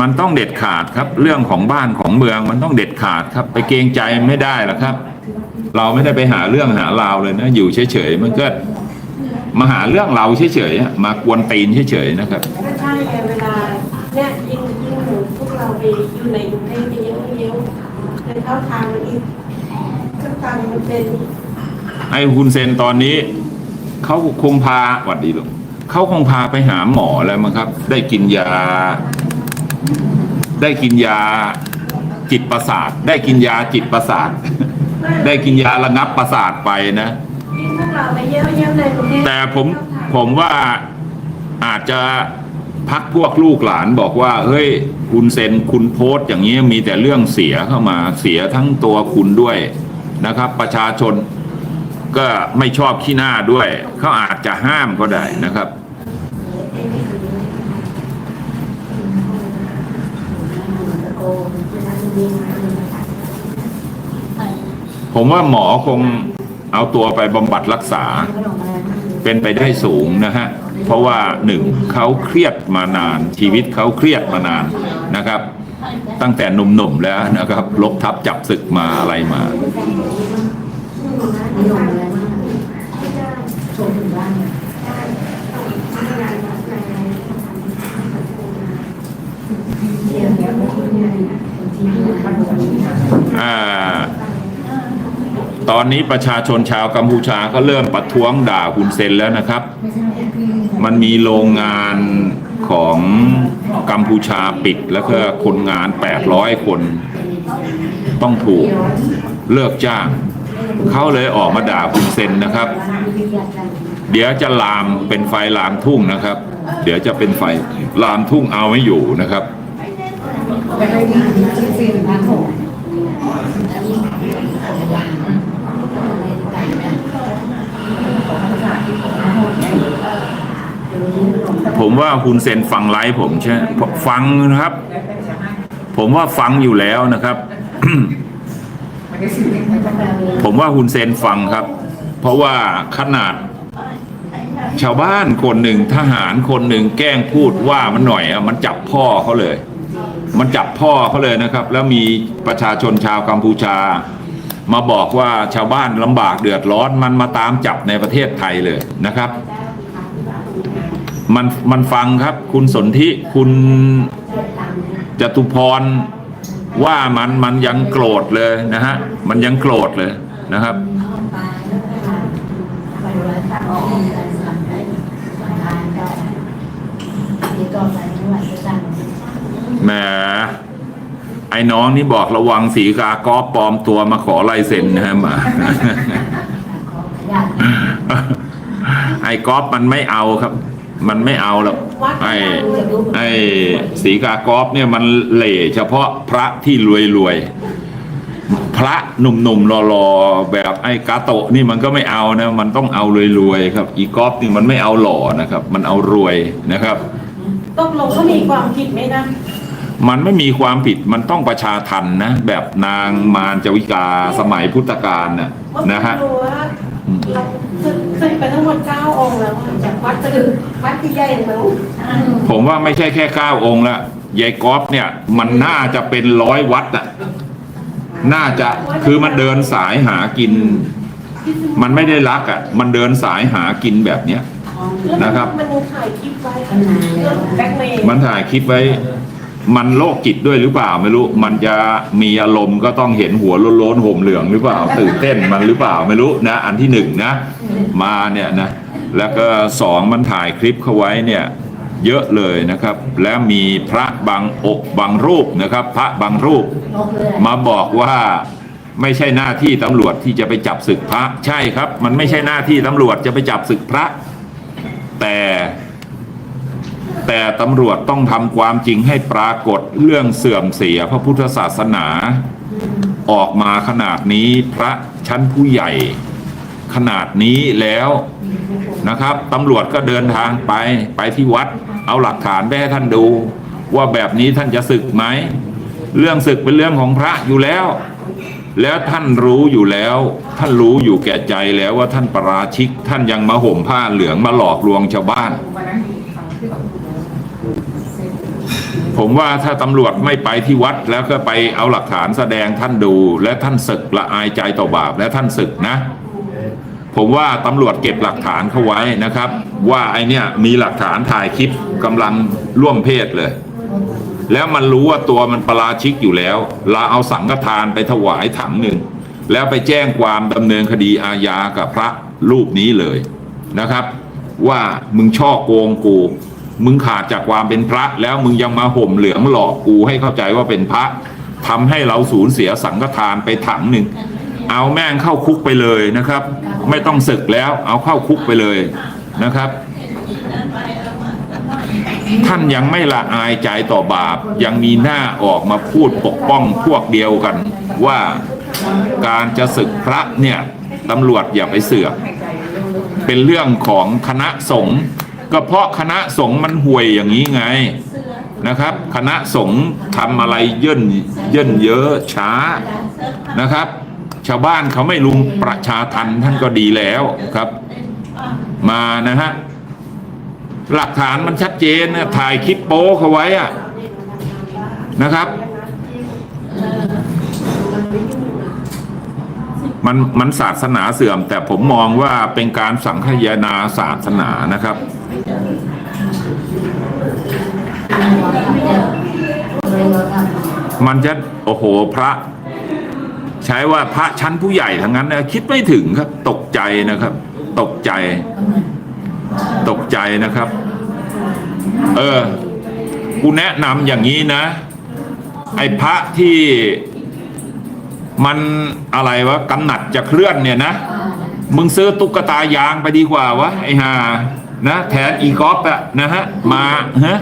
มันต้องเด็ดขาดครับ เรื่องของบ้านของเมืองมันต้องเด็ดขาดครับ ไปเกรงใจไม่ได้หรอกครับ เราไม่ได้ไปหาเรื่องหาราวเลยนะ อยู่เฉยๆมันก็มาหาเรื่องเราเฉยๆมากวนตีนเฉยๆนะครับก็ใช่ไงเวลาเนี่ยยิ่งยิ่งหนูพวกเราไปอยู่ในกรุงเทพเยอะเยอะในเข้าทางมันอีกก็ทางมันเป็นไอ้ฮุนเซนตอนนี้เขาคงพาหวัดดีลูกเขาคงพาไปหาหมอแล้วมั้งครับ ได้กินยา ได้กินยาจิตประสาท ได้กินยาจิตประสาท ได้กินยาระงับประสาทไปนะยิ่งพวกเราไปเยอะเยอะในกรุงเทพแต่ผมผมว่าอาจจะพักพวกลูกหลานบอกว่า เฮ้ย คุณเซนคุณโพสต์อย่างนี้มีแต่เรื่องเสียเข้ามาเสียทั้งตัวคุณด้วยนะครับ ประชาชนก็ไม่ชอบขี้หน้าด้วย เขาอาจจะห้ามก็ได้นะครับ ผมว่าหมอคงเอาตัวไปบำบัดรักษา เป็นไปได้สูงนะฮะ เพราะว่าหนึ่งเขาเครียดมานาน ชีวิตเขาเครียดมานานนะครับ ตั้งแต่หนุ่มๆแล้วนะครับลบทับจับศึกมาอะไรมาอ่า ต อนนี้ประชาชนชาวกัมพูชาก็เริ่มประท้วงด่าคุณเซนแล้วนะครับ มันมีโรงงานของกัมพูชาปิดแล้วก็คนงาน 800 คน ต้องถูกเลิกจ้าง เขาเลยออกมาด่าคุณเซนนะครับ เดี๋ยวจะลามเป็นไฟลามทุ่งนะครับ เดี๋ยวจะเป็นไฟลามทุ่งเอาไม่อยู่นะครับ ผมว่าคุณเซนฟังไลฟ์ผมใช่ฟังนะครับ ผมว่าฟังอยู่แล้วนะครับ ผมว่าคุณเซนฟังครับ เพราะว่าขนาด ชาวบ้านคนหนึ่งทหารคนหนึ่งแกล้งพูดว่ามันหน่อยอะมันจับพ่อเขาเลย มันจับพ่อเขาเลยนะครับ แล้วมีประชาชนชาวกัมพูชา มาบอกว่าชาวบ้านลำบากเดือดร้อนมันมาตามจับในประเทศไทยเลยนะครับ มันมันฟังครับ คุณสนธิคุณจตุพรว่ามันมันยังโกรธเลยนะฮะ มันยังโกรธเลยนะครับ แหมไอ้น้องนี่บอกระวังสีกากอปลอมตัวมาขอลายเซ็นนะฮะมาไอ้กอฟมันไม่เอาครับ มันไม่เอาหรอกไอ้ไอ้สีกากอฟเนี่ยมันเหล่เฉพาะพระที่รวยรวยๆพระหนุ่มๆรอๆแบบไอ้กาโตะนี่มันก็ไม่เอานะ มันต้องเอารวยๆครับ อีกอฟนี่มันไม่เอาหล่อนะครับ มันเอารวยนะครับตกลงเขามีความผิดไหมนะ มันไม่มีความผิดมันต้องประชาทันนะ แบบนางมารจวิกาสมัยพุทธกาลน่ะนะฮะเมื่อกี้รู้ว่าเราสึกสึกไปทั้งหมดเก้าองค์แล้วอะจากวัดสะดึกวัดที่ใหญ่มาลูกผมว่าไม่ใช่แค่เก้าองค์ละยายกอฟเนี่ย มันน่าจะเป็นร้อยวัดอะน่าจะคือมันเดินสายหากิน มันไม่ได้รักอะมันเดินสายหากินแบบเนี้ยนะครับ มันถ่ายคลิปไว้แบ็คเมย์มันถ่ายคลิปไว้ มันโรคจิตด้วยหรือเปล่าไม่รู้ มันจะมีอารมณ์ก็ต้องเห็นหัวโล้นๆห่มเหลืองหรือเปล่าตื่นเต้นมันหรือเปล่าไม่รู้นะ อันที่หนึ่งนะมาเนี่ยนะแล้วก็สองมันถ่ายคลิปเข้าไว้เนี่ยเยอะเลยนะครับ และมีพระบางอกบางรูปนะครับ พระบางรูป มาบอกว่าไม่ใช่หน้าที่ตำรวจที่จะไปจับศึกพระ ใช่ครับ มันไม่ใช่หน้าที่ตำรวจจะไปจับศึกพระ แต่ แต่ตำรวจต้องทำความจริงให้ปรากฏเรื่องเสื่อมเสียพระพุทธศาสนา ออกมาขนาดนี้พระชั้นผู้ใหญ่ ขนาดนี้แล้วนะครับตำรวจก็เดินทางไปไปที่วัด เอาหลักฐานไปให้ท่านดู ว่าแบบนี้ท่านจะศึกไหม เรื่องศึกเป็นเรื่องของพระอยู่แล้ว แล้วท่านรู้อยู่แล้ว ท่านรู้อยู่แก่ใจแล้วว่าท่านประราชิก ท่านยังมาห่มผ้าเหลืองมาหลอกลวงชาวบ้าน ผมว่าถ้าตำรวจไม่ไปที่วัดแล้วก็ไปเอาหลักฐานแสดงท่านดู และท่านศึกละอายใจต่อบาปและท่านศึกนะ ผมว่าตำรวจเก็บหลักฐานเขาไว้นะครับ ว่าไอเนี่ยมีหลักฐานถ่ายคลิปกำลังร่วมเพศเลย แล้วมันรู้ว่าตัวมันประราชิกอยู่แล้วเราเอาสังฆทานไปถวายถังหนึ่งแล้วไปแจ้งความดำเนินคดีอาญากับพระรูปนี้เลยนะครับ ว่ามึงช่อโกงกู มึงขาดจากความเป็นพระแล้วมึงยังมาห่มเหลืองหลอกกูให้เข้าใจว่าเป็นพระทำให้เราสูญเสียสังฆทานไปถังหนึ่งเอาแม่งเข้าคุกไปเลยนะครับ ไม่ต้องศึกแล้ว เอาเข้าคุกไปเลยนะครับ ท่านยังไม่ละอายใจต่อบาป ยังมีหน้าออกมาพูดปกป้องพวกเดียวกัน ว่าการจะศึกพระเนี่ยตำรวจอย่าไปเสือกเป็นเรื่องของคณะสงฆ์ ก็เพราะคณะสงฆ์มันห่วยอย่างนี้ไงนะครับ คณะสงฆ์ทำอะไรเย่นเย่นเยอะช้านะครับ ชาวบ้านเขาไม่ลุมประชาทันท่านก็ดีแล้วครับ มานะฮะหลักฐานมันชัดเจนนะถ่ายคลิปโป๊เขาไว้อะนะครับ มันมันศาสนาเสื่อม แต่ผมมองว่าเป็นการสังคายนาศาสนานะครับ มันจะโอ้โหพระ ใช้ว่าพระชั้นผู้ใหญ่ทั้งนั้นนะคิดไม่ถึงครับ ตกใจนะครับ ตกใจ ตกใจนะครับ เออกูแนะนำอย่างนี้นะ ไอ้พระที่มันอะไรวะกำหนัดจะเคลื่อนเนี่ยนะ มึงซื้อตุ๊กตายางไปดีกว่าวะไอ้ห่านะ แทนอีกอฟอะนะฮะ มาฮะ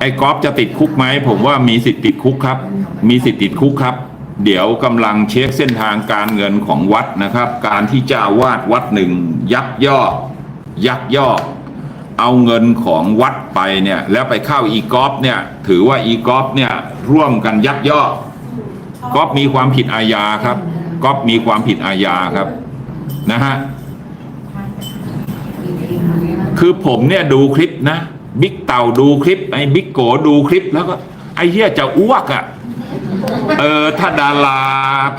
ไอ้กอฟจะติดคุกไหมผมว่ามีสิทธิ์ติดคุกครับ มีสิทธิ์ติดคุกครับ เดี๋ยวกำลังเช็คเส้นทางการเงินของวัดนะครับ การที่เจ้าอาวาดวัดหนึ่งยักยอกยักยอกเอาเงินของวัดไปเนี่ย แล้วไปเข้าอีกอฟเนี่ย ถือว่าอีกอฟเนี่ยร่วมกันยักยอกกอฟมีความผิดอาญาครับกอฟมีความผิดอาญาครับนะฮะ คือผมเนี่ยดูคลิปนะบิ๊กเต่าดูคลิปไอ้บิ๊กโกดูคลิปแล้วก็ไอ้เหี้ยจะอ้วกอะ่ะเออถ้าดารา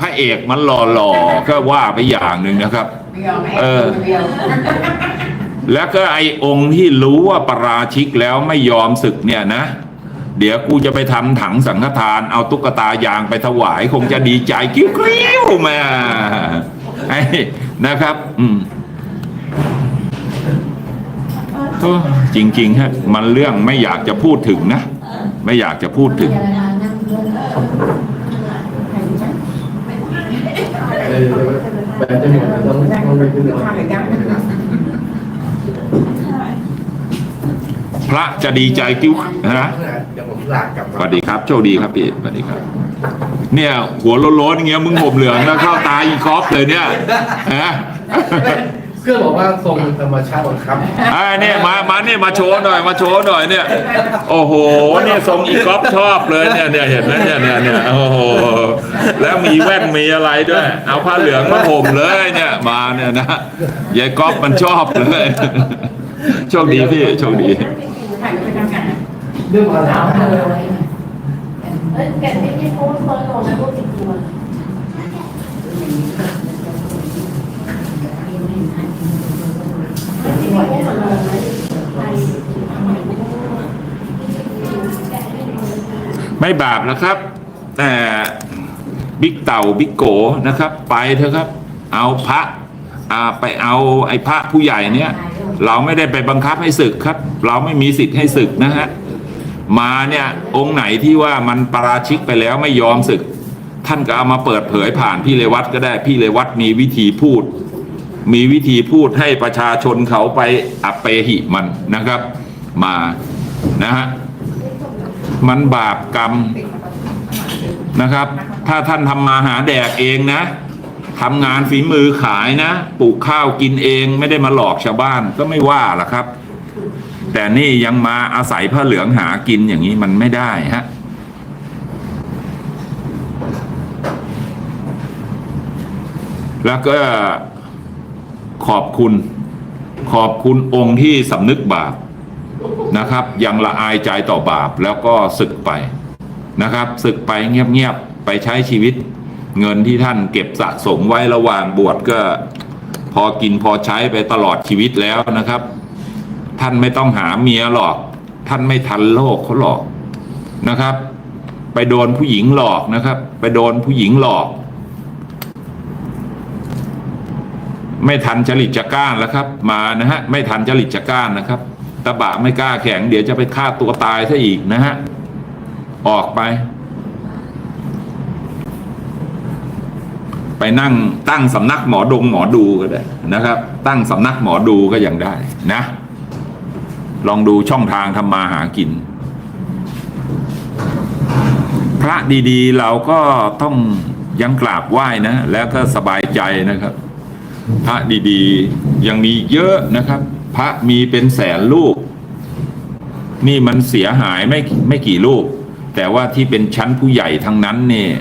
พระเอกมันหล่อๆก็ว่าไปอย่างหนึ่งนะครับ เออ แล้วก็ไอ้องค์ที่รู้ว่าประราชิกแล้วไม่ยอมศึกเนี่ยนะ เดี๋ยวกูจะไปทำถังสังฆทาน เอาตุ๊กตายางไปถวาย คงจะดีใจกิ้วกิ้วมาไอ้นะครับ อืม โอ้จริงๆฮะมันเรื่องไม่อยากจะพูดถึงนะ ไม่อยากจะพูดถึง พระจะดีใจกิ้วนะเดี๋ยวผมลากกลับสวัสดีครับ โชคดีครับพี่สวัสดีครับ เนี่ย หัวโล้นๆอย่างเงี้ยมึงห่มเหลืองแล้วเข้าตาอีกอฟเลยเนี่ยฮะ เพื่อนบอกว่าทรงธรรมชาติบังคับ อ่าเนี่ยมามาเนี่ยมาโชว์หน่อยมาโชว์หน่อยเนี่ย โอ้โหเนี่ยทรงอีกอฟชอบเลยเนี่ยเนี่ยเห็นไหมเนี่ยเนี่ยเนี่ยโอ้โหแล้วมีแว่นมีอะไรด้วย เอาผ้าเหลืองมาห่มเลยเนี่ยมาเนี่ยนะยายก๊อฟมันชอบเลยโชคดีพี่โชคดีเรื่องอะไรเอ้ยแกะไม่ได้โพสต์เฟิร์นลงนะพวกติดตัว ไม่บาปนะครับ แต่บิ๊กเต่าบิ๊กโกนะครับ ไปเถอะครับ เอาพระอาไปเอาไอ้พระผู้ใหญ่เนี่ย เราไม่ได้ไปบังคับให้ศึกครับ เราไม่มีสิทธิ์ให้ศึกนะฮะมาเนี่ยองค์ไหนที่ว่ามันปราชิกไปแล้วไม่ยอมศึก ท่านก็เอามาเปิดเผยผ่านพี่เลวัตก็ได้พี่เลวัตมีวิธีพูด มีวิธีพูดให้ประชาชนเขาไปอัปเปหิมันนะครับ มานะฮะมันบาปกรรมนะครับ ถ้าท่านทำมาหาแดกเองนะทำงานฝีมือขายนะปลูกข้าวกินเองไม่ได้มาหลอกชาวบ้านก็ไม่ว่าหรอกครับ แต่นี่ยังมาอาศัยผ้าเหลืองหากินอย่างนี้มันไม่ได้ฮะแล้วก็ ขอบคุณ ขอบคุณองค์ที่สำนึกบาปนะครับ ยังละอายใจต่อบาปแล้วก็ศึกไปนะครับศึกไปเงียบๆไปใช้ชีวิต เงินที่ท่านเก็บสะสมไว้ระหว่างบวชก็พอกินพอใช้ไปตลอดชีวิตแล้วนะครับ ท่านไม่ต้องหาเมียหรอก ท่านไม่ทันโลกเขาหรอกนะครับ ไปโดนผู้หญิงหลอกนะครับ ไปโดนผู้หญิงหลอก ไม่ทันจริตจะก้านแล้วครับ มานะฮะไม่ทันจริตจะก้านนะครับ ตะบะไม่กล้าแข็ง เดี๋ยวจะไปฆ่าตัวตายซะอีกนะฮะออกไป ไปนั่งตั้งสำนักหมอดงหมอดูก็ได้นะครับ ตั้งสำนักหมอดูก็ยังได้นะ ลองดูช่องทางทำมาหากิน พระดีๆเราก็ต้องยังกราบไหว้นะ แล้วก็สบายใจนะครับ พระดีๆ ยังมีเยอะนะครับ พระมีเป็นแสนลูก นี่มันเสียหายไม่ไม่กี่ลูก แต่ว่าที่เป็นชั้นผู้ใหญ่ทั้งนั้นเนี่ย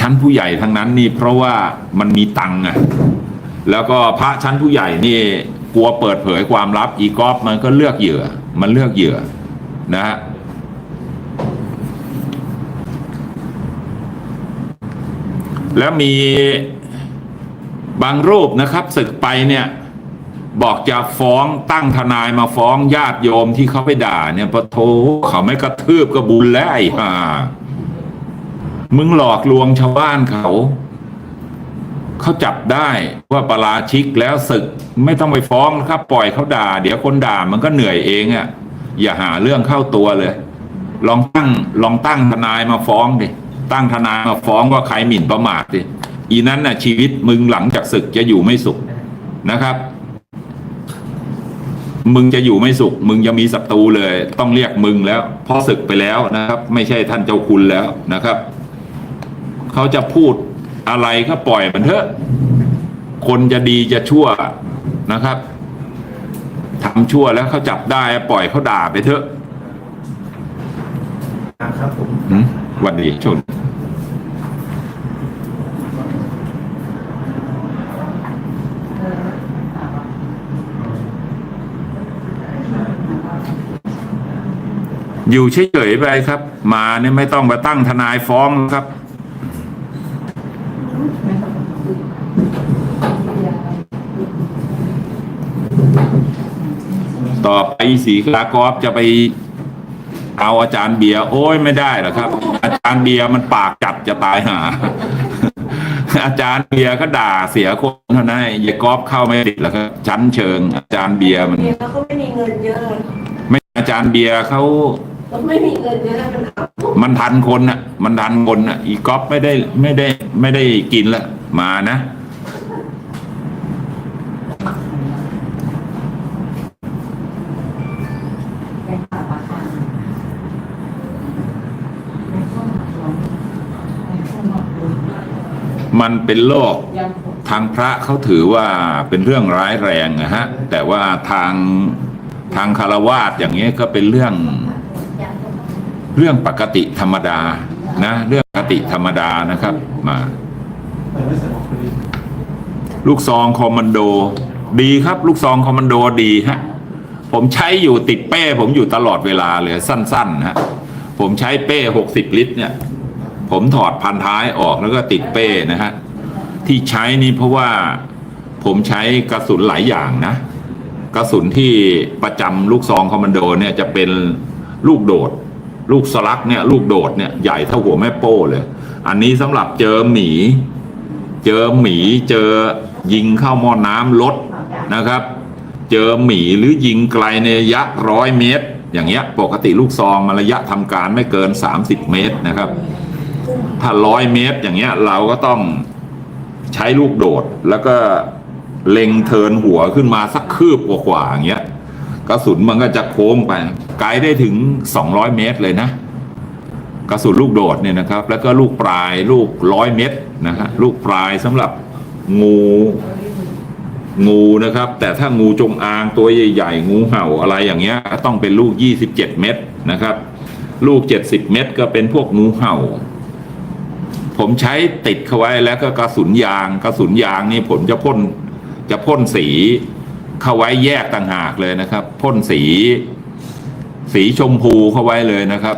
ชั้นผู้ใหญ่ทั้งนั้นนี่เพราะว่ามันมีตังค์อะแล้วก็พระชั้นผู้ใหญ่นี่กลัวเปิดเผยความลับอีกอฟมันก็เลือกเหยื่อ มันเลือกเหยื่อนะฮะแล้วมี บางรูปนะครับศึกไปเนี่ยบอกจะฟ้องตั้งทนายมาฟ้องญาติโยมที่เขาไปด่าเนี่ยปะโทเขาไม่กระทืบก็บุญแล้วไอ้ห่ามึงหลอกลวงชาวบ้านเขา เขาจับได้ว่าประราชิกแล้วศึกไม่ต้องไปฟ้องนะครับ ปล่อยเขาด่า เดี๋ยวคนด่ามันก็เหนื่อยเองอะ่ะ อย่าหาเรื่องเข้าตัวเลย ลองตั้งลองตั้งทนายมาฟ้องดิตั้งทนายมาฟ้องว่าใครหมิ่นประมาทดิ อีนั้นน่ะชีวิตมึงหลังจากศึกจะอยู่ไม่สุขนะครับ มึงจะอยู่ไม่สุข มึงจะมีศัตรูเลย ต้องเรียกมึงแล้วเพราะศึกไปแล้วนะครับ ไม่ใช่ท่านเจ้าคุณแล้วนะครับ เขาจะพูดอะไรก็ปล่อยมันเถอะ คนจะดีจะชั่วนะครับทำชั่วแล้วเขาจับได้ปล่อยเขาด่าไปเถอะครับผมหืมหวันดีชน อยู่เฉยๆไปครับ มาเนี่ยไม่ต้องมาตั้งทนายฟ้องครับ ต่อไปสีกากรอบจะไปเอาอาจารย์เบียร์โอ้ยไม่ได้หรอกครับ อาจารย์เบียร์มันปากจัดจะตายหา อาจารย์เบียร์ก็ด่าเสียคนเท่านั้นอย่ากอบเข้าไม่ติดหรอกครับชั้นเชิง อาจารย์เบียร์มันเดี๋ยวเขาไม่มีเงินเยอะไม่อาจารย์เบียร์เขาเขา ไม่มีเงินเยอะมันเอามันทันคนน่ะ มันทันคนน่ะ อีก๊อฟไม่ได้ไม่ได้ ไม่ได้กินละมานะมันเป็นโรคทางพระเขาถือว่าเป็นเรื่องร้ายแรงนะฮะ แต่ว่าทางทางคารวาสอย่างนี้ยก็เป็นเรื่อง เรื่องปกติธรรมดานะ เรื่องปกติธรรมดานะครับ มา ลูกซองคอมมานโด ดีครับ ลูกซองคอมมานโดดีฮะผมใช้อยู่ติดเป้ ผมอยู่ตลอดเวลาเลยสั้นๆฮะผมใช้เป้หกสิบลิตร เนี่ย ผมถอดพันท้ายออกแล้วก็ติดเป้นะฮะที่ใช้นี่เพราะว่าผมใช้กระสุนหลายอย่างนะ กระสุนที่ประจำลูกซองคอมมานโดเนี่ยจะเป็นลูกโดด ลูกสลักเนี่ยลูกโดดเนี่ยใหญ่เท่าหัวแม่โป้เลย อันนี้สำหรับเจอหมี เจอหมีเจอยิงเข้าหม้อน้ำลดนะครับ เจอหมีหรือยิงไกลในระยะร้อยเมตร อย่างเงี้ยปกติลูกซองมันระยะทำการไม่เกิน 30 เมตรนะครับ ถ้าร้อยเมตรอย่างเงี้ยเราก็ต้องใช้ลูกโดดแล้วก็เล็งเทินหัวขึ้นมาสักคืบกว่าๆอย่างเงี้ย กระสุนมันก็จะโค้งไป ไกลได้ถึง 200 เมตรเลยนะ กระสุนลูกโดดเนี่ยนะครับ แล้วก็ลูกปลายลูกร้อยเมตรนะฮะลูกปลายสำหรับงูงูนะครับ แต่ถ้างูจงอางตัวใหญ่ๆ งูเห่าอะไรอย่างเงี้ย ต้องเป็นลูก 27 เมตรนะครับ ลูก 70 เมตรก็เป็นพวกงูเห่า ผมใช้ติดเข้าไว้แล้วก็กระสุนยาง กระสุนยางนี่ผมจะพ่นจะพ่นสี เข้าไว้แยกต่างหากเลยนะครับ พ่นสี สีชมพูเข้าไว้เลยนะครับ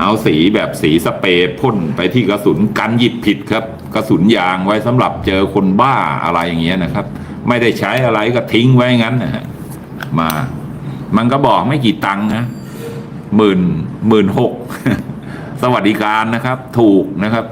เอาสีแบบสีสเปรย์พ่นไปที่กระสุนกันหยิบผิดครับ กระสุนยางไว้สำหรับเจอคนบ้าอะไรอย่างเงี้ยนะครับ ไม่ได้ใช้อะไรก็ทิ้งไว้งั้นนะฮะมา มันก็บอกไม่กี่ตังค์นะหมื่นหมื่นหกสวัสดิการนะครับ ถูกนะครับ